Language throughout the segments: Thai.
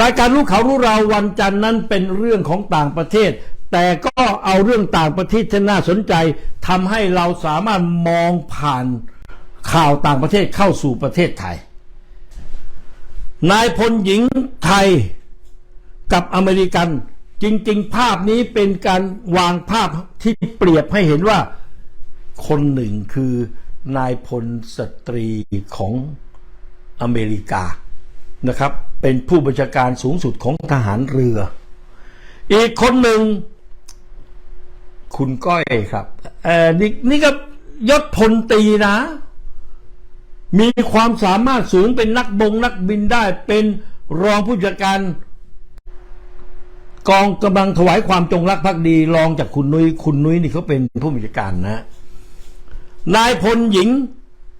รายการรู้เขารู้เราวันจันทร์นั้นเป็นเรื่องของต่างประเทศ แต่ก็เอาเรื่องต่างประเทศที่น่าสนใจทำให้เราสามารถมองผ่านข่าวต่างประเทศเข้าสู่ประเทศไทย นายพลหญิงไทยกับอเมริกัน จริง ๆ ภาพนี้เป็นการวางภาพที่เปรียบให้เห็นว่า คนหนึ่งคือนายพลสตรีของอเมริกานะครับ เป็นผู้บัญชาการสูงสุดของทหารเรือ อีกคนหนึ่ง คุณก้อยครับเออนี่นี่ก็ยศพลตรีนะ มีความสามารถสูงเป็นนักบงนักบินได้ เป็นรองผู้จัดการ กองกำลังถวายความจงรักภักดี รองจากคุณนุ้ยคุณนุ้ยนี่เขาเป็นผู้บัญชาการนะนายพลหญิง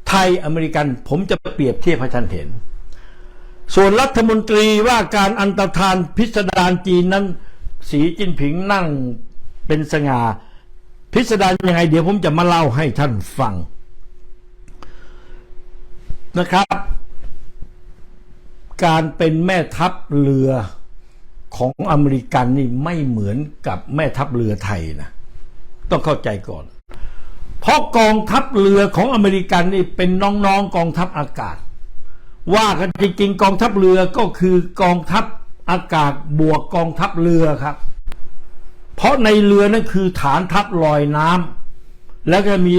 ไทยอเมริกัน ผมจะเปรียบเทียบให้ท่านเห็น ส่วนรัฐมนตรีว่าการอันตรธานพิสดารจีนนั้น สีจิ้นผิงนั่งเป็นสง่า พิสดารยังไง เดี๋ยวผมจะมาเล่าให้ท่านฟังนะครับ การเป็นแม่ทัพเรือของอเมริกันนี่ไม่เหมือนกับแม่ทัพเรือไทยนะต้องเข้าใจก่อน เพราะกองทัพเรือของอเมริกันนี่เป็นน้องๆกองทัพอากาศ ว่ากันจริงๆ กองทัพเรือก็คือกองทัพอากาศบวกกองทัพเรือครับ เพราะในเรือนั่นคือฐานทัพลอยน้ำแล้วก็มี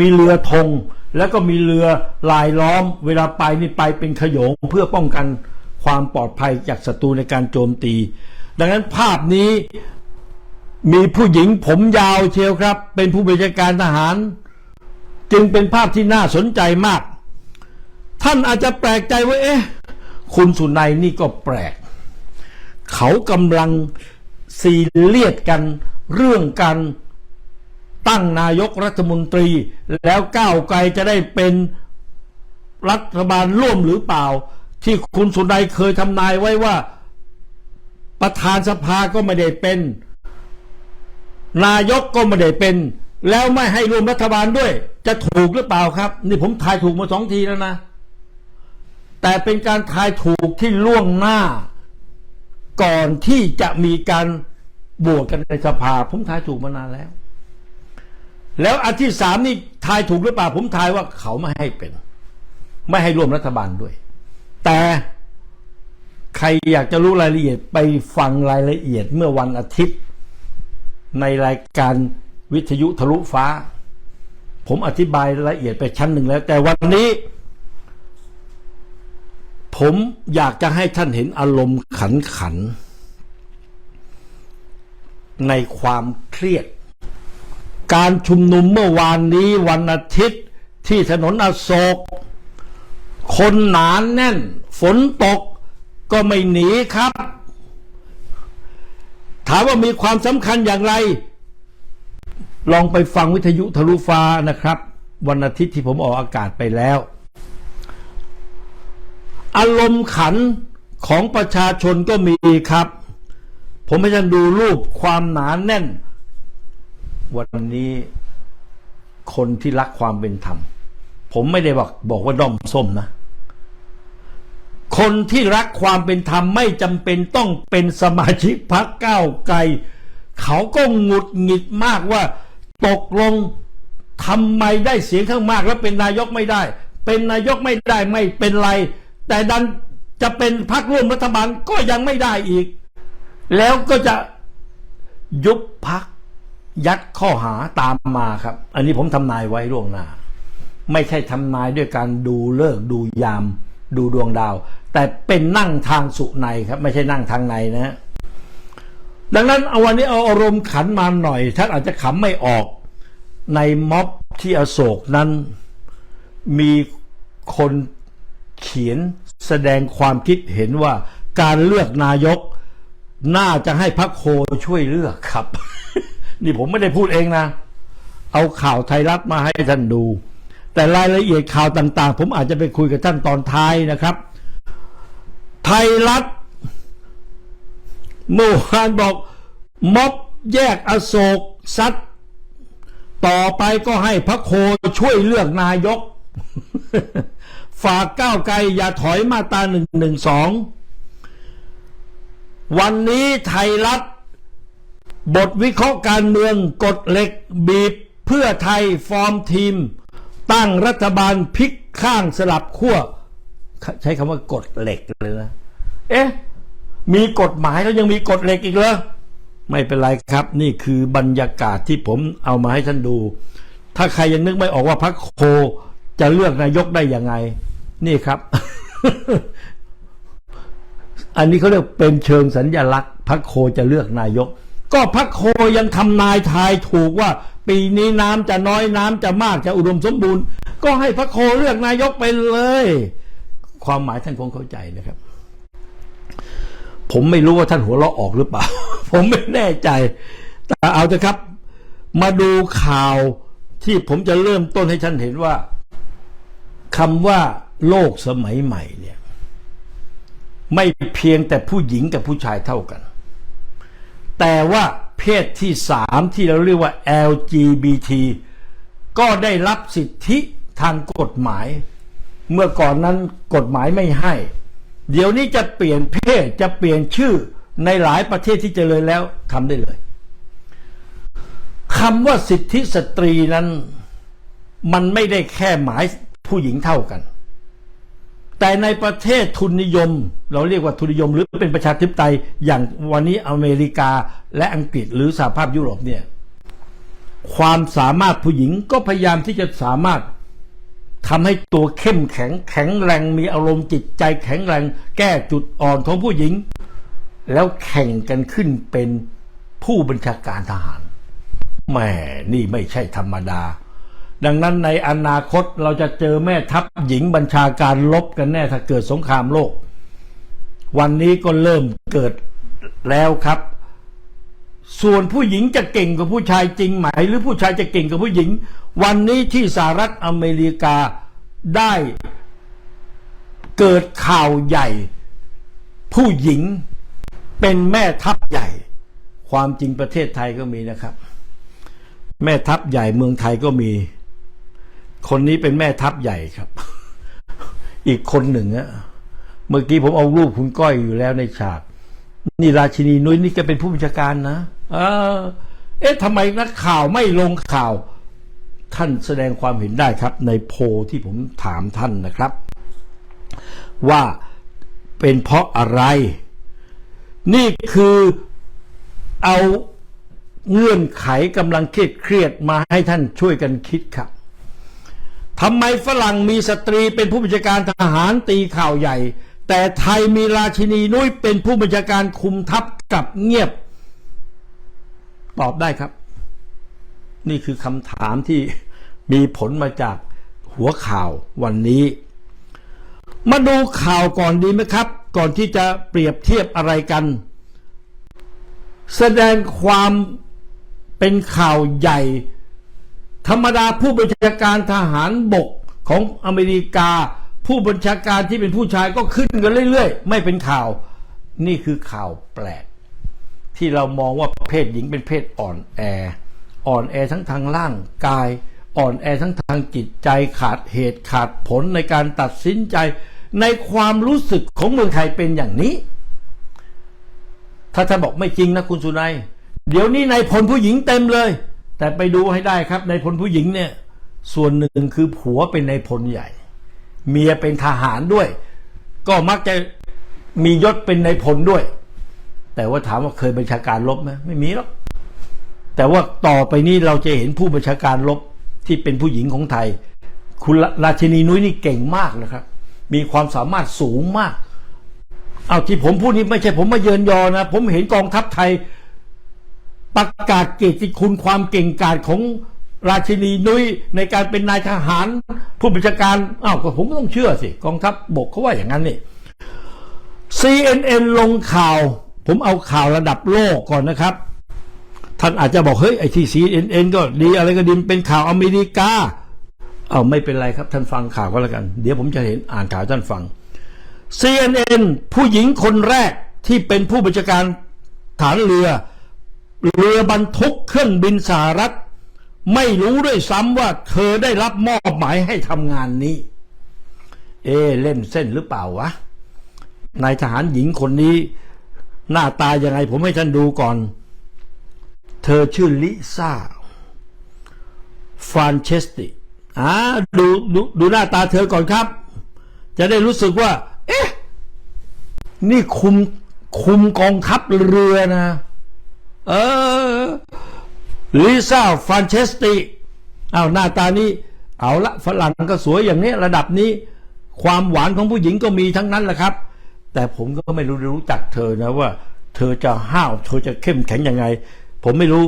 มีเรือธงแล้วก็มีเรือลายล้อม เวลาไปนี่ไปเป็นขยงเพื่อป้องกันความปลอดภัยจากศัตรูในการโจมตี ดังนั้นภาพนี้มีผู้หญิงผมยาวเชียวครับ เป็นผู้บัญชาการทหาร จึงเป็นภาพที่น่าสนใจมาก ท่านอาจจะแปลกใจว่าเอ๊ะคุณสุนัยนี่ก็แปลก เขากำลังซีเรียสกันเรื่องการตั้งนายกรัฐมนตรี แล้วก้าวไกลจะได้เป็นรัฐบาลร่วมหรือเปล่า ที่คุณสุนัยเคยทำนายไว้ว่า ประธานสภาก็ไม่ได้เป็น นายกก็ไม่ได้เป็น แล้วไม่ให้ร่วมรัฐบาลด้วย จะถูกหรือเปล่าครับ นี่ผมทายถูกมาสองทีแล้วนะ แต่เป็นการทายถูกที่ล่วงหน้า ก่อนที่จะมีการบวกกันในสภา ผมทายถูกมานานแล้ว แล้วอันที่สามนี่ทายถูกหรือเปล่า ผมทายว่าเขาไม่ให้เป็น ไม่ให้ร่วมรัฐบาลด้วย แต่ใครอยากจะรู้รายละเอียดไปฟังรายละเอียดเมื่อวันอาทิตย์ ในรายการวิทยุทะลุฟ้า ผมอธิบายรายละเอียดไปชั้นหนึ่งแล้ว แต่วันนี้ ผมอยากจะให้ท่านเห็นอารมณ์ขันขัน ในความเครียด การชุมนุมเมื่อวานนี้วันอาทิตย์ที่ถนนอโศก คนหนานแน่น ฝนตกก็ไม่หนีครับ ถามว่ามีความสำคัญอย่างไร ลองไปฟังวิทยุทะลุฟ้านะครับ วันอาทิตย์ที่ผมออกอากาศไปแล้ว อารมณ์ขันของประชาชนก็มีครับ ผมให้ท่านดูรูปความหนานแน่น วันนี้คนที่รักความเป็นธรรม ผมไม่ได้บอกบอกว่าด้อมส้มนะ คนที่รักความเป็นธรรมไม่จำเป็นต้องเป็นสมาชิกพรรคก้าวไกล เขาก็หงุดหงิดมากว่า ตกลงทำไมได้เสียงข้างมากแล้วเป็นนายกไม่ได้ เป็นนายกไม่ได้ไม่เป็นไร แต่ดันจะเป็นพรรคร่วมรัฐบาลก็ยังไม่ได้อีก แล้วก็จะยุบพักยัดข้อหาตามมาครับ อันนี้ผมทำนายไว้ล่วงหน้า ไม่ใช่ทำนายด้วยการดูเลิกดูยาม ดูดวงดาว แต่เป็นนั่งทางสุในครับ ไม่ใช่นั่งทางในนะ ดังนั้นเอาวันนี้เอาอารมณ์ขันมาหน่อยท่านอาจจะขำไม่ออก ในม็อบที่อโศกนั้น มีคนเขียน แสดงความคิดเห็นว่าการเลือกนายก น่าจะให้พรรคโคช่วยเลือกครับ นี่ผมไม่ได้พูดเองนะ เอาข่าวไทยรัฐมาให้ท่านดู แต่รายละเอียดข่าวต่าง ๆ ผมอาจจะไปคุยกับท่านตอนท้ายนะครับ ไทยรัฐเมื่อวานบอกม็อบแยกอโศกซัดต่อไปก็ให้พระโคช่วยเลือกนายก ฝากก้าวไกลอย่าถอยมาตราหนึ่งหนึ่งสองวันนี้ไทยรัฐ บทวิเคราะห์การเมืองกดเหล็กบีบ เพื่อไทยฟอร์มทีม ตั้งรัฐบาลพลิกข้างสลับขั้วใช้คำว่ากดเหล็กเลยนะ เอ๊ะ มีกฎหมายแล้วยังมีกฎเหล็กอีกเหรอไม่เป็นไรครับ นี่คือบรรยากาศที่ผมเอามาให้ท่านดู ถ้าใครยังนึกไม่ออกว่าพรรคโคจะเลือกนายกได้ยังไง นี่ครับ อันนี้เขาเรียกเป็นเชิงสัญญลักษณ์พรรคโคจะเลือกนายก ก็พรรคโคยังทำนายทายถูกว่า ปีนี้น้ำจะน้อยน้ำจะมากจะอุดมสมบูรณ์ ก็ให้พรรคโคเลือกนายกไปเลย ความหมายท่านคงเข้าใจนะครับ ผมไม่รู้ว่าท่านหัวเราะออกหรือเปล่า ผมไม่แน่ใจ แต่เอาเถอะครับ มาดูข่าวที่ผมจะเริ่มต้นให้ท่านเห็นว่าคำว่า โลกสมัยใหม่เนี่ย ไม่เพียงแต่ผู้หญิงกับผู้ชายเท่ากัน แต่ว่าเพศที่สามที่เราเรียกว่า LGBT ก็ได้รับสิทธิทางกฎหมาย เมื่อก่อนนั้นกฎหมายไม่ให้ เดี๋ยวนี้จะเปลี่ยนเพศจะเปลี่ยนชื่อในหลายประเทศที่เจริญแล้วทำได้เลยคำว่าสิทธิสตรีนั้น มันไม่ได้แค่หมายผู้หญิงเท่ากัน แต่ในประเทศทุนนิยม เราเรียกว่าทุนนิยม หรือเป็นประชาธิปไตยอย่างวันนี้อเมริกาและอังกฤษหรือสหภาพยุโรปเนี่ยความสามารถผู้หญิงก็พยายามที่จะสามารถทำให้ตัวเข้มแข็งแข็งแรงมีอารมณ์จิตใจแข็งแรงแก้จุดอ่อนของผู้หญิง แล้วแข่งกันขึ้นเป็นผู้บัญชาการทหารแหม่นี่ไม่ใช่ธรรมดา ดังนั้นในอนาคตเราจะเจอแม่ทัพหญิงบัญชาการลบกันแน่ถ้าเกิดสงครามโลก วันนี้ก็เริ่มเกิดแล้วครับ ส่วนผู้หญิงจะเก่งกว่าผู้ชายจริงไหม หรือผู้ชายจะเก่งกว่าผู้หญิง วันนี้ที่สหรัฐอเมริกาได้เกิดข่าวใหญ่ ผู้หญิงเป็นแม่ทัพใหญ่ ความจริงประเทศไทยก็มีนะครับ แม่ทัพใหญ่เมืองไทยก็มี คนนี้เป็นแม่ทัพใหญ่ครับ อีกคนหนึ่งอะเมื่อกี้ผมเอารูปคุณก้อยอยู่แล้วในฉาก นี่ราชินีนุ้ยนี่แกเป็นผู้บัญชาการนะเออ เอ๊ะทำไมนักข่าวไม่ลงข่าว ท่านแสดงความเห็นได้ครับ ในโพลที่ผมถามท่านนะครับ ว่าเป็นเพราะอะไร นี่คือเอาเงื่อนไขกำลังเครียดเครียดมาให้ท่านช่วยกันคิดครับ ทำไมฝรั่งมีสตรีเป็นผู้บัญชาการทหารตีข่าวใหญ่ แต่ไทยมีราชินีนุ้ยเป็นผู้บัญชาการคุมทัพกลับเงียบ ตอบได้ครับ นี่คือคำถามที่มีผลมาจากหัวข่าววันนี้ มาดูข่าวก่อนดีไหมครับ ก่อนที่จะเปรียบเทียบอะไรกัน แสดงความเป็นข่าวใหญ่ ธรรมดาผู้บัญชาการทหารบกของอเมริกา ผู้บัญชาการที่เป็นผู้ชายก็ขึ้นกันเรื่อยๆ ไม่เป็นข่าว นี่คือข่าวแปลก ที่เรามองว่าเพศหญิงเป็นเพศอ่อนแอ อ่อนแอทั้งทางร่างกาย อ่อนแอทั้งทางจิตใจขาดเหตุขาดผลในการตัดสินใจ ในความรู้สึกของเมืองไทยเป็นอย่างนี้ ถ้าท่านบอกไม่จริงนะคุณสุนัย เดี๋ยวนี้ในายพลผู้หญิงเต็มเลย แต่ไปดูให้ได้ครับในพลผู้หญิงเนี่ย ส่วนหนึ่งคือผัวเป็นในพลใหญ่ เมียเป็นทหารด้วย ก็มักจะมียศเป็นในพลด้วย แต่ว่าถามว่าเคยบัญชาการลบไหมไม่มีหรอกแต่ว่าต่อไปนี้เราจะเห็นผู้บัญชาการลบที่เป็นผู้หญิงของไทย คุณราชินีนุ้ยนี่เก่งมากนะครับ มีความสามารถสูงมาก เอาที่ผมพูดนี้ไม่ใช่ผมมาเยินยอนะ ผมเห็นกองทัพไทย ประกาศเกียรติคุณความเก่งกาจของราชินีนุ้ยในการเป็นนายทหาร ผู้บัญชาการอ้าวก็ผมก็ต้องเชื่อสิกองทัพบกเขาว่าอย่างนั้นนี่ CNN ลงข่าว ผมเอาข่าวระดับโลกก่อนนะครับ ท่านอาจจะบอกเฮ้ยไอที่ CNN ก็ดีอะไรก็ดีเป็นข่าวอเมริกาเอาไม่เป็นไรครับท่านฟังข่าวก็แล้วกัน เดี๋ยวผมจะเห็นอ่านข่าวท่านฟัง CNN ผู้หญิงคนแรกที่เป็นผู้บัญชาการฐานเรือ เรือบรรทุกเครื่องบินสหรัฐ ไม่รู้ด้วยซ้ำว่าเธอได้รับมอบหมายให้ทำงานนี้ เอะเล่นเส้นหรือเปล่าวะนายทหารหญิงคนนี้ หน้าตายังไงผมให้ท่านดูก่อน เธอชื่อลิซ่าฟรานเชสติอ่าดูดูดูหน้าตาเธอก่อนครับ จะได้รู้สึกว่า เอ๊ะ นี่คุมคุมกองทัพเรือนะ เออลิซ่าฟรานเชสติเอาหน้าตานี้ เอาละฝรั่งก็สวยอย่างนี้ระดับนี้ ความหวานของผู้หญิงก็มีทั้งนั้นแหละครับ แต่ผมก็ไม่รู้รู้จักเธอนะว่า เธอจะห้าว เธอจะเข้มแข็งยังไง ผมไม่รู้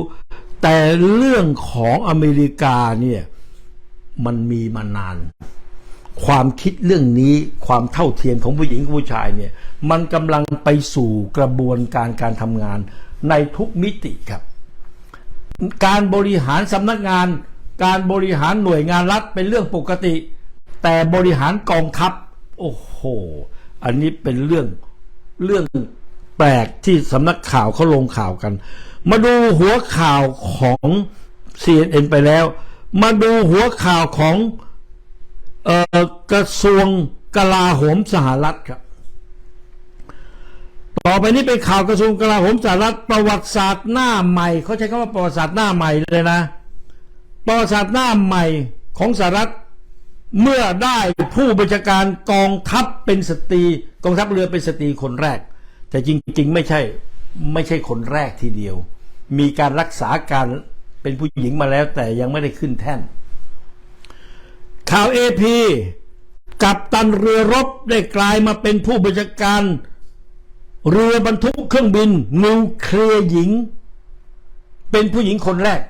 แต่เรื่องของอเมริกาเนี่ยมันมีมานาน ความคิดเรื่องนี้ความเท่าเทียมของผู้หญิงกับผู้ชายเนี่ย มันกำลังไปสู่กระบวนการการทำงาน ในทุกมิติครับ การบริหารสำนักงาน การบริหารหน่วยงานรัฐเป็นเรื่องปกติ แต่บริหารกองทัพ โอ้โห อันนี้เป็นเรื่องเรื่องแปลกที่สำนักข่าวเขาลงข่าวกัน มาดูหัวข่าวของ CNN ไปแล้ว มาดูหัวข่าวของออกระทรวงกลาโหมสหรัฐครับ ต่อไปนี้เป็นข่าวกระทรวงกลาโหมสหรัฐประวัติศาสตร์หน้าใหม่เขาใช้คำว่าประวัติศาสตร์หน้าใหม่เลยนะประวัติศาสตร์หน้าใหม่ของสหรัฐเมื่อได้ผู้บัญชาการกองทัพเป็นสตรีกองทัพเรือเป็นสตรีคนแรก แต่จริง ๆ ไม่ใช่ไม่ใช่คนแรกทีเดียว มีการรักษาการเป็นผู้หญิงมาแล้วแต่ยังไม่ได้ขึ้นแท่น ข่าวเอพีกับตันเรือรบได้กลายมาเป็นผู้บัญชาการ เรือบรรทุกเครื่องบินนิวเคลียร์หญิง เป็นผู้หญิงคนแรก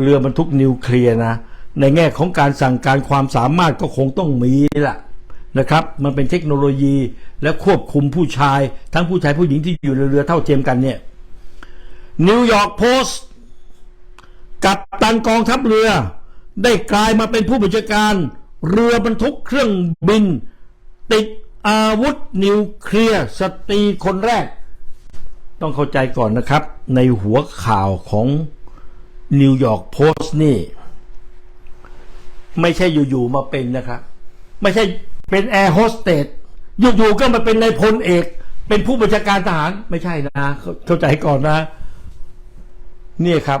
เรือบรรทุกนิวเคลียร์นะ ในแง่ของการสั่งการความสามารถก็คงต้องมีละนะครับ มันเป็นเทคโนโลยีและควบคุมผู้ชาย ทั้งผู้ชายผู้หญิงที่อยู่ในเรือเท่าเทียมกันเนี่ยนิวยอร์กโพสต์กับตันกองทัพเรือ ได้กลายมาเป็นผู้บัญชาการ เรือบรรทุกเครื่องบิน ติด อาวุธนิวเคลียร์สตรีคนแรก ต้องเข้าใจก่อนนะครับ ในหัวข่าวของนิวยอร์กโพสต์นี่ ไม่ใช่อยู่ ๆ มาเป็นนะครับ ไม่ใช่เป็นแอร์โฮสเตสอยู่ ๆ ก็มาเป็นนายพลเอก เป็นผู้บัญชาการทหารไม่ใช่นะ เข้าเข้าใจก่อนนะนี่ครับ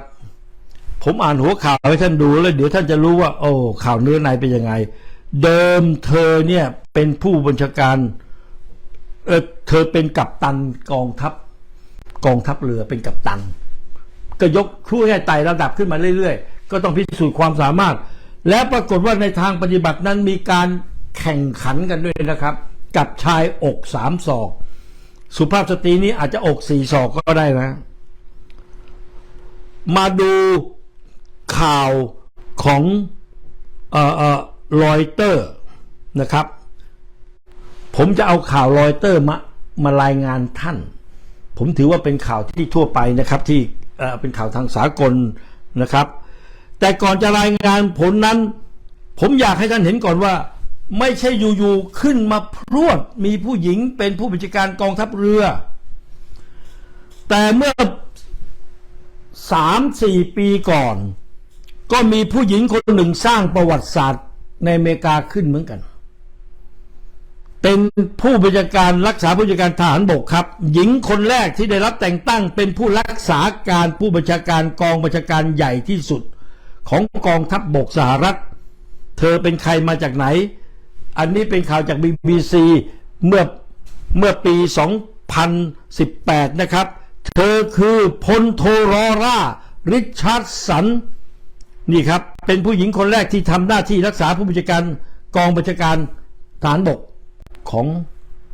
ผมอ่านหัวข่าวให้ท่านดูแล้ว เดี๋ยวท่านจะรู้ว่า โอ้ข่าวเนื้อในเป็นยังไง เดิมเธอเนี่ย เป็นผู้บัญชาการเออเธอเป็นกัปตันกองทัพกองทัพเรือเป็นกัปตัน ก็ยกครู่ให้ไต่ระดับขึ้นมาเรื่อยๆ ก็ต้องพิสูจน์ความสามารถ และปรากฏว่าในทางปฏิบัตินั้นมีการแข่งขันกันด้วยนะครับ กับชายอกสามศอก สุภาพสตรีนี้อาจจะอกสี่ศอกก็ได้นะ มาดูข่าวของเอ่อเอ่อรอยเตอร์นะครับ ผมจะเอาข่าวรอยเตอร์มามารายงานท่าน ผมถือว่าเป็นข่าวที่ทั่วไปนะครับที่เป็นข่าวทางสากลนะครับ แต่ก่อนจะรายงานผลนั้น ผมอยากให้ท่านเห็นก่อนว่า ไม่ใช่อยู่ๆขึ้นมาพรวดมีผู้หญิงเป็นผู้บัญชาการกองทัพเรือ แต่เมื่อสามสี่ปีก่อน ก็มีผู้หญิงคนหนึ่งสร้างประวัติศาสตร์ในอเมริกาขึ้นเหมือนกัน เป็นผู้บัญชาการรักษาผู้บัญชาการทหารบกครับ หญิงคนแรกที่ได้รับแต่งตั้งเป็นผู้รักษาการผู้บัญชาการกองบัญชาการใหญ่ที่สุด ของกองทัพบบกสหรัฐ เธอเป็นใครมาจากไหน อันนี้เป็นข่าวจาก BBC เมื่อเมื่อปี 2018 นะครับ เธอคือพลโทรอร่า ริชาร์ดสัน นี่ครับ เป็นผู้หญิงคนแรกที่ทำหน้าที่รักษาผู้บัญชาการกองบัญชาการฐานบก ของ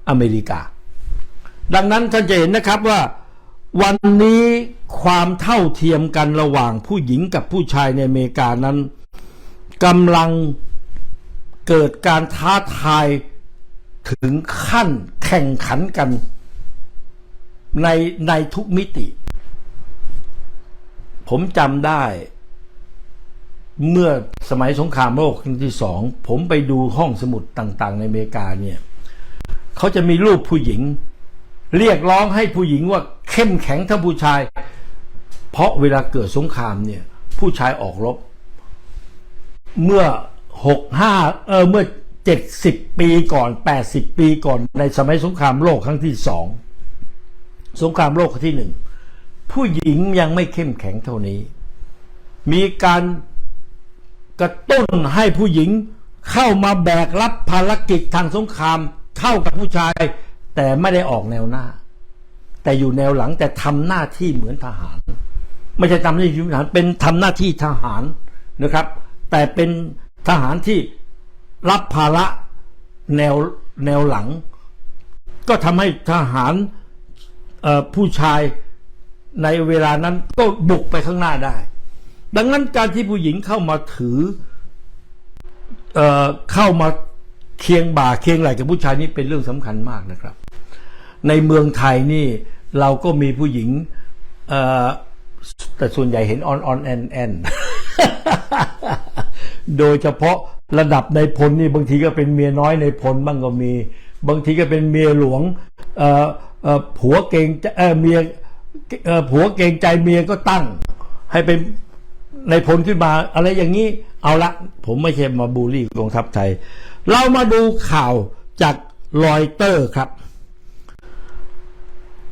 อเมริกา ดังนั้นท่านจะเห็นนะครับว่าวันนี้ความเท่าเทียมกันระหว่างผู้หญิงกับผู้ชายในอเมริกานั้นกำลังเกิดการท้าทายถึงขั้นแข่งขันกันในในทุกมิติ ผมจำได้ เมื่อสมัยสงครามโลกครั้งที่สอง ผมไปดูห้องสมุดต่าง ๆ ในอเมริกาเนี่ย เขาจะมีรูปผู้หญิง เรียกร้องให้ผู้หญิงว่าเข้มแข็งเท่าผู้ชาย เพราะเวลาเกิดสงครามเนี่ย ผู้ชายออกรบ เมื่อหกห้าเออเมื่อเจ็ดสิบปีก่อนแปดสิบปีก่อนในสมัยสงครามโลกครั้งที่สองสงครามโลกครั้งที่หนึ่งผู้หญิงยังไม่เข้มแข็งเท่านี้ มีการกระตุ้นให้ผู้หญิงเข้ามาแบกรับภารกิจทางสงคราม เท่ากับผู้ชาย แต่ไม่ได้ออกแนวหน้า แต่อยู่แนวหลังแต่ทำหน้าที่เหมือนทหาร ไม่ใช่ทำหน้าที่ทหารเป็นทำหน้าที่ทหารนะครับ แต่เป็นทหารที่รับภาระแนวแนวหลัง ก็ทำให้ทหารผู้ชายในเวลานั้นก็บุกไปข้างหน้าได้ ดังนั้นการที่ผู้หญิงเข้ามาถือเอเข้ามา เคียงบ่าเคียงไหล่กับผู้ชายนี่เป็นเรื่องสำคัญมากนะครับ ในเมืองไทยนี่เราก็มีผู้หญิงแต่ส่วนใหญ่เห็นออนออนแอนแอนโดยเฉพาะระดับในพลนี่บางทีก็เป็นเมียน้อยในพลบ้างก็มี บางทีก็เป็นเมียหลวงผัวเกรงเมียผัวเกรงใจเมียก็ตั้ง ให้เป็นในพลขึ้นมาอะไรอย่างนี้ เอาละ ผมไม่ใช่มาบูลลี่กองทัพไทย เรามาดูข่าวจากรอยเตอร์ครับ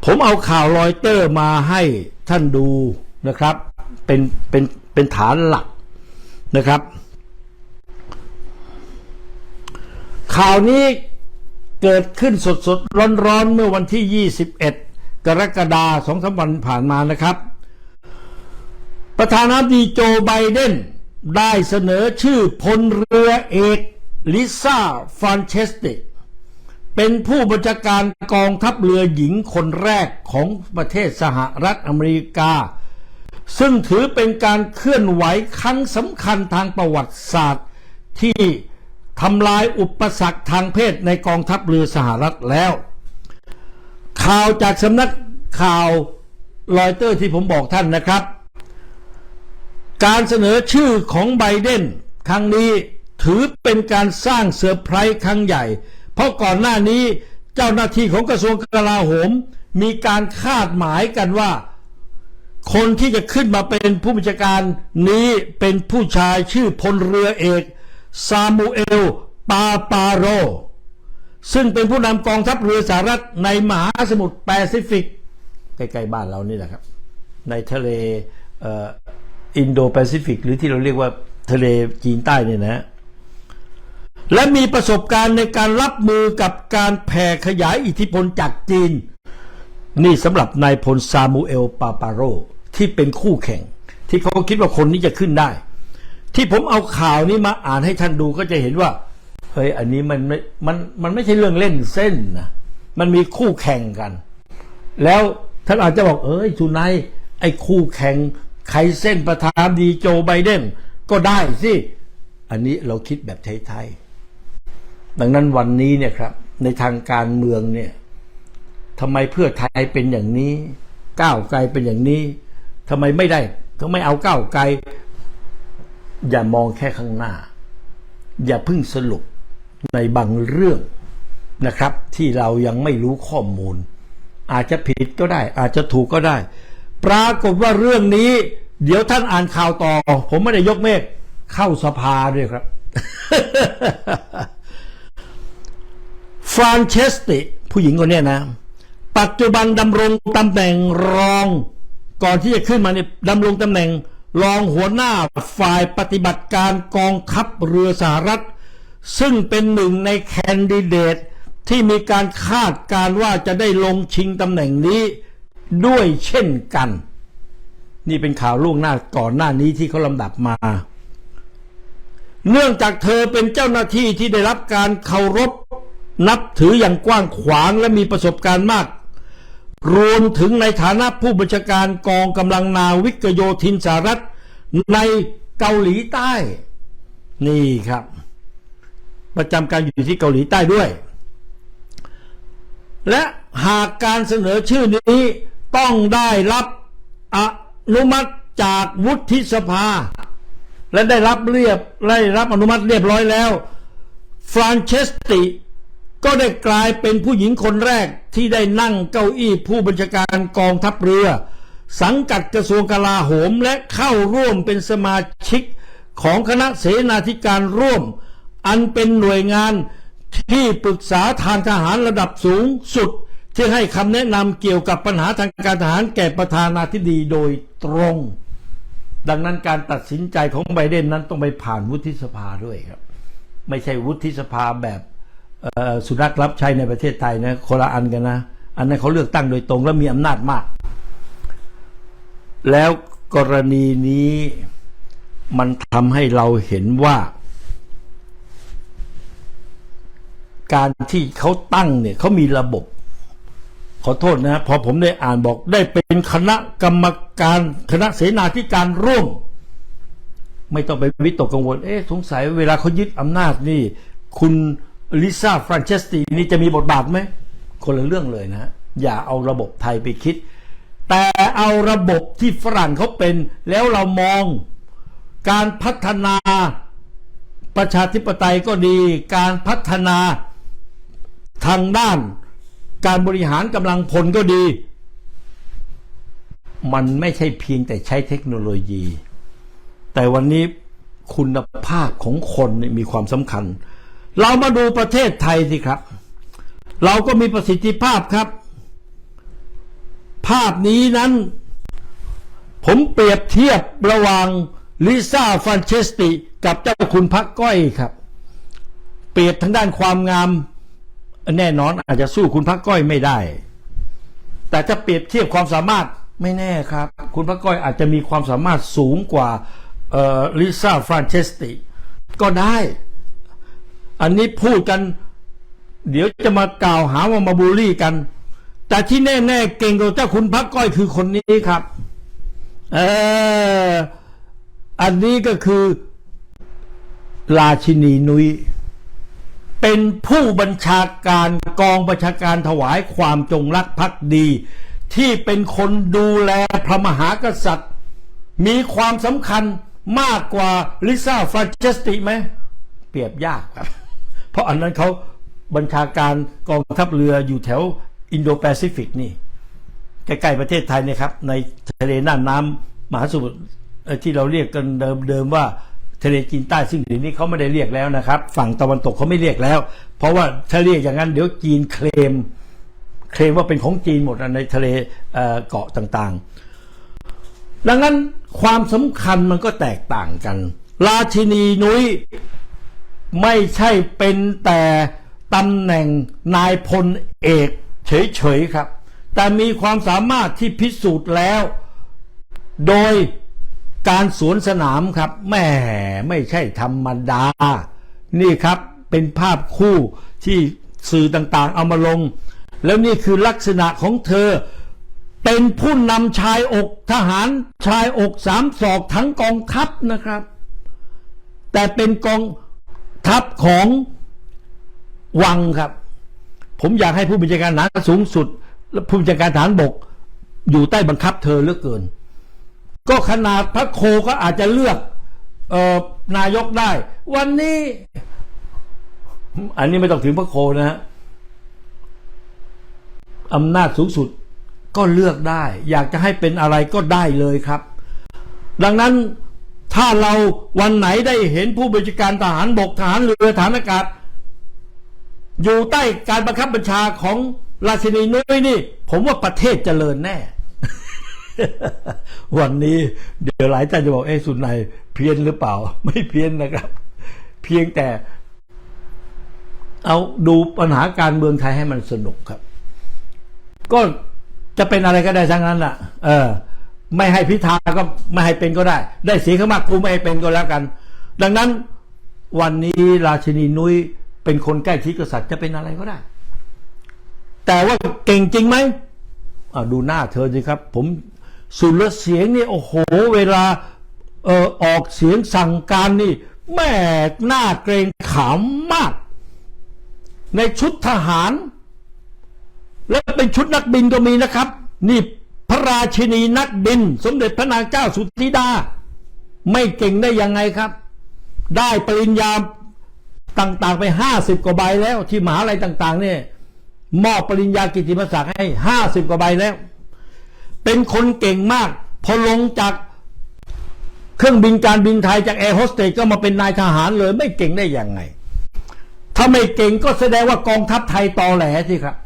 ผมเอาข่าวรอยเตอร์มาให้ท่านดูนะครับ เป็นเป็นเป็นฐานหลักนะครับ ข่าวนี้เกิดขึ้นสดสดร้อนร้อนเมื่อวันที่ 21 กรกฎาคมสองสามวันผ่านมานะครับ ประธานาธิบดีโจไบเดนได้เสนอชื่อพลเรือเอก ลิซ่าฟรานเชสติเป็นผู้บัญชาการกองทัพเรือหญิงคนแรกของประเทศสหรัฐอเมริกา ซึ่งถือเป็นการเคลื่อนไหวครั้งสำคัญทางประวัติศาสตร์ ที่ทำลายอุปสรรคทางเพศในกองทัพเรือสหรัฐแล้ว ข่าวจากสำนักข่าวรอยเตอร์ที่ผมบอกท่านนะครับ การเสนอชื่อของไบเดนครั้งนี้ ถือเป็นการสร้างเซอร์ไพรส์ครั้งใหญ่ เพราะก่อนหน้านี้เจ้าหน้าที่ของกระทรวงกลาโหม มีการคาดหมายกันว่า คนที่จะขึ้นมาเป็นผู้บัญชาการนี้เป็นผู้ชายชื่อพลเรือเอกซามูเอล ปาปาโร ซึ่งเป็นผู้นำกองทัพเรือสหรัฐในมหาสมุทรแปซิฟิก ใกล้ๆบ้านเรานี่แหละครับ ในทะเลอินโดแปซิฟิก หรือที่เราเรียกว่าทะเลจีนใต้เนี่ยนะ และมีประสบการณ์ในการรับมือกับการแผ่ขยายอิทธิพลจากจีน นี่สำหรับนายพลซามูเอลปาปาโร ที่เป็นคู่แข่ง ที่เขาคิดว่าคนนี้จะขึ้นได้ ที่ผมเอาข่าวนี้มาอ่านให้ท่านดูก็จะเห็นว่าเฮ้ยอันนี้มันไม่มันมันไม่ใช่เรื่องเล่นเส้นนะมันมีคู่แข่งกัน แล้วท่านอาจจะบอกเอ้ยทุนายไอ้คู่แข่งใครเส้นประธานดีโจไบเดนก็ได้สิ อันนี้เราคิดแบบไทยๆ ดังนั้นวันนี้เนี่ยครับ ในทางการเมืองเนี่ยทำไมเพื่อไทยเป็นอย่างนี้ ก้าวไกลเป็นอย่างนี้ทำไมไม่ได้เขาไม่เอาก้าวไกล อย่ามองแค่ข้างหน้า อย่าพิ่งสรุปในบางเรื่องนะครับ ที่เรายังไม่รู้ข้อมูล อาจจะผิดก็ได้ อาจจะถูกก็ได้ ปรากฏว่าเรื่องนี้ เดี๋ยวท่านอ่านข่าวต่อ ผมไม่ได้ยกเมฆเข้าสภาด้วยครับ ฟรานเชสติ ผู้หญิงคนนี้นะ ปัจจุบันดำรงตำแหน่งรอง ก่อนที่จะขึ้นมาเนี่ยดำรงตำแหน่งรองหัวหน้าฝ่ายปฏิบัติการกองทัพเรือสหรัฐ ซึ่งเป็นหนึ่งในแคนดิเดต ที่มีการคาดการว่าจะได้ลงชิงตำแหน่งนี้ด้วยเช่นกัน นี่เป็นข่าวล่วงหน้าก่อนหน้านี้ที่เขาลำดับมา เนื่องจากเธอเป็นเจ้าหน้าที่ที่ได้รับการเคารพ นับถืออย่างกว้างขวางและมีประสบการณ์มาก รวมถึงในฐานะผู้บัญชาการกองกำลังนาวิกโยธินสหรัฐในเกาหลีใต้ นี่ครับ ประจำการอยู่ที่เกาหลีใต้ด้วย และหากการเสนอชื่อนี้ต้องได้รับอนุมัติจากวุฒิสภา และได้รับเรียบได้รับอนุมัติเรียบร้อยแล้วฟรานเชสติ ก็ได้กลายเป็นผู้หญิงคนแรกที่ได้นั่งเก้าอี้ผู้บัญชาการกองทัพเรือ สังกัดกระทรวงกลาโหมและเข้าร่วมเป็นสมาชิกของคณะเสนาธิการร่วม อันเป็นหน่วยงานที่ปรึกษาทางทหารระดับสูงสุด ที่ให้คำแนะนำเกี่ยวกับปัญหาทางการทหารแก่ประธานาธิบดีโดยตรง ดังนั้นการตัดสินใจของไบเดนนั้นต้องไปผ่านวุฒิสภาด้วยครับ ไม่ใช่วุฒิสภาแบบ สุนัขรับใช้ในประเทศไทยนะคนละอันกันนะ อันนั้นเขาเลือกตั้งโดยตรงและมีอำนาจมาก แล้วกรณีนี้มันทำให้เราเห็นว่า การที่เขาตั้งเนี่ยเขามีระบบ ขอโทษนะพอผมได้อ่านบอกได้เป็นคณะกรรมการคณะเสนาธิการร่วม ไม่ต้องไปวิตกกังวล เอ๊ะสงสัยเวลาเขายึดอำนาจนี่ คุณ ลิซ่าฟรานเชสตีนี่จะมีบทบาทไหมคนละเรื่องเลยนะ อย่าเอาระบบไทยไปคิด แต่เอาระบบที่ฝรั่งเขาเป็น แล้วเรามองการพัฒนาประชาธิปไตยก็ดี การพัฒนาทางด้าน การบริหารกำลังพลก็ดี มันไม่ใช่เพียงแต่ใช้เทคโนโลยี แต่วันนี้คุณภาพของคนมีความสำคัญ เรามาดูประเทศไทยสิครับ เราก็มีประสิทธิภาพครับ ภาพนี้นั้น ผมเปรียบเทียบระหว่างลิซ่าฟรานเชสติกับเจ้าคุณพักก้อยครับ เปรียบทางด้านความงาม แน่นอนอาจจะสู้คุณพักก้อยไม่ได้ แต่ถ้าเปรียบเทียบความสามารถไม่แน่ครับ คุณพักก้อยอาจจะมีความสามารถสูงกว่าลิซ่าฟรานเชสติก็ได้ อันนี้พูดกัน เดี๋ยวจะมากล่าวหาว่ามาบูลลี่กัน แต่ที่แน่ๆเก่งกว่าเจ้าคุณพักก้อยคือคนนี้ครับเอออันนี้ก็คือราชินีนุย้ยเป็นผู้บัญชาการกองบัญชาการถวายความจงรักภักดี ที่เป็นคนดูแลพระมหากษัตริย์ มีความสำคัญมากกว่าลิซ่าฟรานเชสติไหม เปรียบยากครับ เพราะอันนั้นเขาบัญชาการกองทัพเรืออยู่แถวอินโดแปซิฟิกนี่ใกล้ๆประเทศไทยนี่ยครับ ในทะเลน่านน้ำมหาสมุทรที่เราเรียกกันเดิมๆว่าทะเลจีนใต้ซึ่งเดี๋ยวนี้เขาไม่ได้เรียกแล้วนะครับ ฝั่งตะวันตกเขาไม่เรียกแล้ว เพราะว่าถ้าเรียกอย่างนั้นเดี๋ยวจีนเคลม เคลมว่าเป็นของจีนหมดในทะเลเอ่อเกาะต่างๆ ดังนั้นความสำคัญมันก็แตกต่างกัน ราชินีนุ้ย ไม่ใช่เป็นแต่ตำแหน่งนายพลเอกเฉยๆครับ แต่มีความสามารถที่พิสูจน์แล้ว โดยการสวนสนามครับแหม่ไม่ใช่ธรรมดา นี่ครับเป็นภาพคู่ที่สื่อต่างๆ เอามาลง แล้วนี่คือลักษณะของเธอ เป็นผู้นำชายอกทหารชายอกสามศอกทั้งกองทัพนะครับ แต่เป็นกอง ทัพของวังครับ ผมอยากให้ผู้บัญชาการทหารสูงสุด และผู้บัญชาการทหารบก อยู่ใต้บังคับเธอเหลือเกิน ก็ขนาดพระโคก็อาจจะเลือกเออนายกได้ วันนี้ อันนี้ไม่ต้องถึงพระโคนะฮะอำนาจสูงสุดก็เลือกได้ อยากจะให้เป็นอะไรก็ได้เลยครับ ดังนั้น ถ้าเราวันไหนได้เห็นผู้บัญชาการทหารบกทหารเรือทหารอากาศ อยู่ใต้การบังคับบัญชาของราชินีนุ้ยนี่ ผมว่าประเทศเจริญแน่ วันนี้เดี๋ยวหลายท่านจะบอกเอ้สุดในยเพี้ยนหรือเปล่า ไม่เพี้ยนนะครับ เพียงแต่ เอาดูปัญหาการเมืองไทยให้มันสนุกครับ ก็จะเป็นอะไรก็ได้ทั้งนั้นแหละเออ ไม่ให้พิธาก็ไม่ให้เป็นก็ได้ ได้เสียงข้างมากกูไม่ให้เป็นก็แล้วกัน ดังนั้นวันนี้ราชินีนุ้ยเป็นคนใกล้ชิดกษัตริย์จะเป็นอะไรก็ได้ แต่ว่าเก่งจริงไหมดูหน้าเธอสิครับ ผมสุรเสียงนี่โอ้โห เวลาเออออกเสียงสั่งการนี่แม่หน้าเกรงขามมาก ในชุดทหาร และเป็นชุดนักบินก็มีนะครับ นี่ พระราชินีนักบิน สมเด็จพระนางเจ้าสุธิดา ไม่เก่งได้ยังไงครับ ได้ปริญญาต่างๆไปห้าสิบกว่าใบแล้ว ที่มหาลัยต่าง ๆ เนี่ยมอบปริญญากิติมศักดิ์ให้ห้าสิบกว่าใบแล้ว เป็นคนเก่งมาก พอลงจากเครื่องบินการบินไทยจากแอร์โฮสเตสก็มาเป็นนายทหารเลย ไม่เก่งได้ยังไง ถ้าไม่เก่งก็แสดงว่ากองทัพไทยตอแหลสิครับ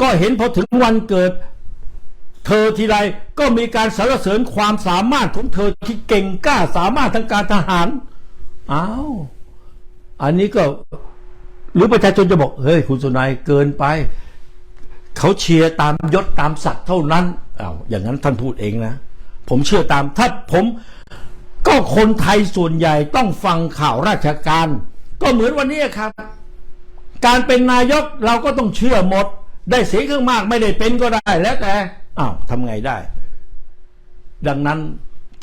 ก็เห็นพอถึงวันเกิด เธอทีไรก็มีการสรรเสริญความสามารถของเธอที่เก่งกล้าสามารถทางการทหารอ้าวอันนี้ก็หรือประชาชนจะบอกเฮ้ยคุณสุนัยเกินไป เขาเชียร์ตามยศตามศักดิ์เท่านั้นอ้าวอย่างนั้นท่านพูดเองนะ ผมเชื่อตามถ้าผมก็คนไทยส่วนใหญ่ต้องฟังข่าวราชการ ก็เหมือนวันนี้ครับ การเป็นนายกเราก็ต้องเชื่อหมด ได้เสียงข้างมากไม่ได้เป็นก็ได้แล้วแต่ อ้าวทำไงได้ ดังนั้น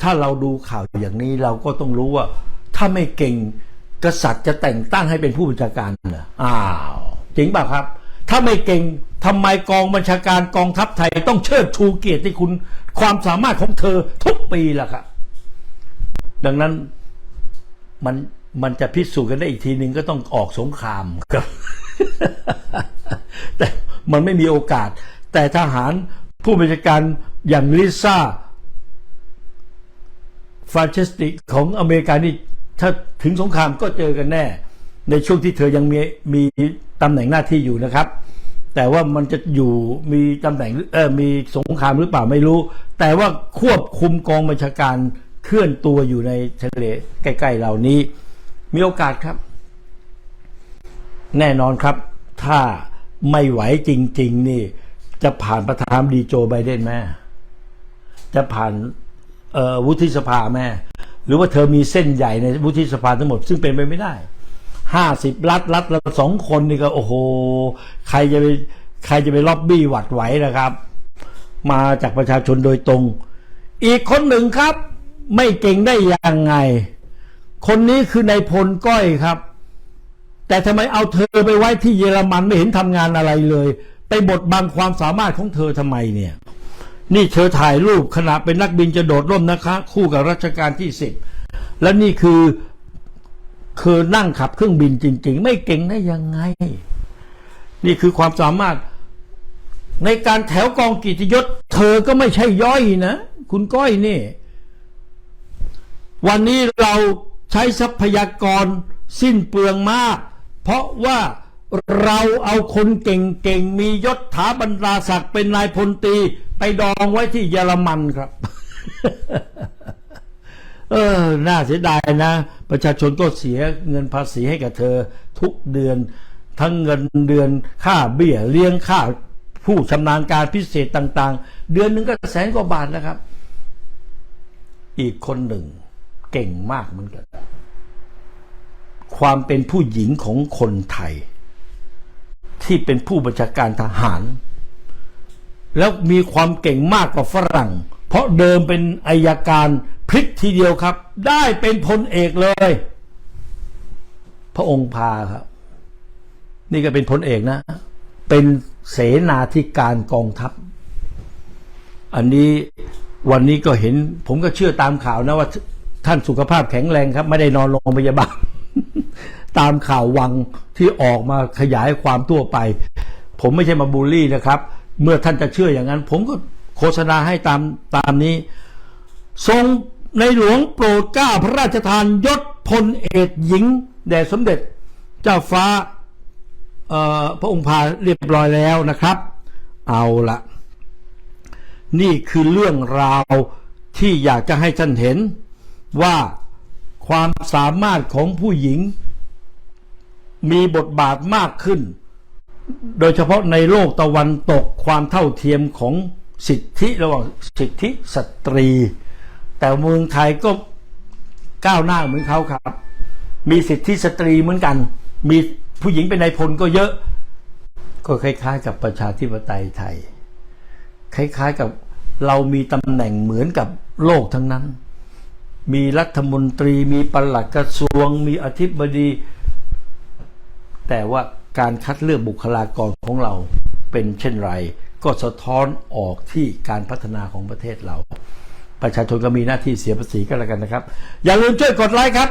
ถ้าเราดูข่าวอย่างนี้เราก็ต้องรู้ว่า ถ้าไม่เก่งกษัตริย์จะแต่งตั้งให้เป็นผู้บัญชาการเหรออ้าวจริงป่ะครับ ถ้าไม่เก่งทำไมกองบัญชาการกองทัพไทยต้องเชิดชูเกียรติให้คุณความสามารถของเธอทุกปีล่ะครับ ดังนั้นมันมันจะพิสูจน์กันได้อีกทีหนึ่งก็ต้องออกสงครามครับ แต่มันไม่มีโอกาส แต่ทหาร ผู้บัญชาการอย่างลิซ่าฟาเชสติของอเมริกานี่ถ้าถึงสงครามก็เจอกันแน่ ในช่วงที่เธอยังมีมีตำแหน่งหน้าที่อยู่นะครับ แต่ว่ามันจะอยู่มีตำแหน่งเออมีสงครามหรือเปล่าไม่รู้ แต่ว่าควบคุมกองบัญชาการเคลื่อนตัวอยู่ในทะเลใกล้ๆเหล่านี้ มีโอกาสครับ แน่นอนครับ ถ้าไม่ไหวจริง ๆ นี่ จะผ่านประธานดีโจไบเดนแม่ จะผ่านวุฒิสภาแม่ หรือว่าเธอมีเส้นใหญ่ในวุฒิสภาทั้งหมด ซึ่งเป็นไปไม่ได้ห้าสิบรัฐรัฐละสองคนนี่ก็โอ้โห ใครจะไปใครจะไปล็อบบี้หวัดไหวนะครับ มาจากประชาชนโดยตรง อีกคนหนึ่งครับ ไม่เก่งได้ยังไง คนนี้คือนายพลก้อยครับ แต่ทำไมเอาเธอไปไว้ที่เยอรมันไม่เห็นทำงานอะไรเลย ไปบดบังความสามารถของเธอทำไมเนี่ย นี่เธอถ่ายรูปขณะเป็นนักบินจะโดดร่มนะคะ คู่กับรัชกาลที่สิบและนี่คือคือนั่งขับเครื่องบินจริง ๆ ไม่เก่งได้ยังไง นี่คือความสามารถในการแถวกองกิตยศ เธอก็ไม่ใช่ย่อยนะ คุณก้อยนี่ วันนี้เราใช้ทรัพยากรสิ้นเปลืองมาก เพราะว่า เราเอาคนเก่งๆ มียศถาบรรดาศักดิ์เป็นนายพลตีไปดองไว้ที่เยอรมันครับ เออ น่าเสียดายนะ ประชาชนก็เสียเงินภาษีให้กับเธอ ทุกเดือน ทั้งเงินเดือนค่าเบี้ยเลี้ยงค่าผู้ชำนาญการพิเศษต่าง ๆ เดือนหนึ่งก็แสนกว่าบาทนะครับ อีกคนหนึ่ง เก่งมากเหมือนกัน ความเป็นผู้หญิงของคนไทย ที่เป็นผู้บัญชาการทหาร แล้วมีความเก่งมากกว่าฝรั่ง เพราะเดิมเป็นอายการพลิกทีเดียวครับ ได้เป็นพลเอกเลย พระองค์พาครับ นี่ก็เป็นพลเอกนะ เป็นเสนาธิการกองทัพ อันนี้วันนี้ก็เห็น ผมก็เชื่อตามข่าวนะว่าท่านสุขภาพแข็งแรงครับ ไม่ได้นอนโรงพยาบาล ตามข่าววังที่ออกมาขยายความทั่วไป ผมไม่ใช่มาบูลลี่นะครับ เมื่อท่านจะเชื่ออย่างนั้น ผมก็โฆษณาให้ตามตามนี้ ทรงในหลวงโปรดเกล้าพระราชทานยศพลเอกหญิง แด่สมเด็จเจ้าฟ้าพระองค์พาเรียบร้อยแล้วนะครับ เอาละนี่คือเรื่องราวที่อยากจะให้ท่านเห็นว่าความสามารถของผู้หญิง มีบทบาทมากขึ้น โดยเฉพาะในโลกตะวันตกความเท่าเทียมของสิทธิระหว่างสิทธิสตรี แต่เมืองไทยก็ก้าวหน้าเหมือนเขาครับ มีสิทธิสตรีเหมือนกัน มีผู้หญิงเป็นนายพลก็เยอะ ก็คล้ายๆ กับประชาธิปไตยไทย คล้ายๆกับเรามีตำแหน่งเหมือนกับโลกทั้งนั้น มีรัฐมนตรี มีปลัดกระทรวง มีอธิบดี แต่ว่าการคัดเลือกบุคลากรของเราเป็นเช่นไร ก็สะท้อนออกที่การพัฒนาของประเทศเรา ประชาชนก็มีหน้าที่เสียภาษีก็แล้วกันนะครับ อย่าลืมช่วยกดไลค์ครับ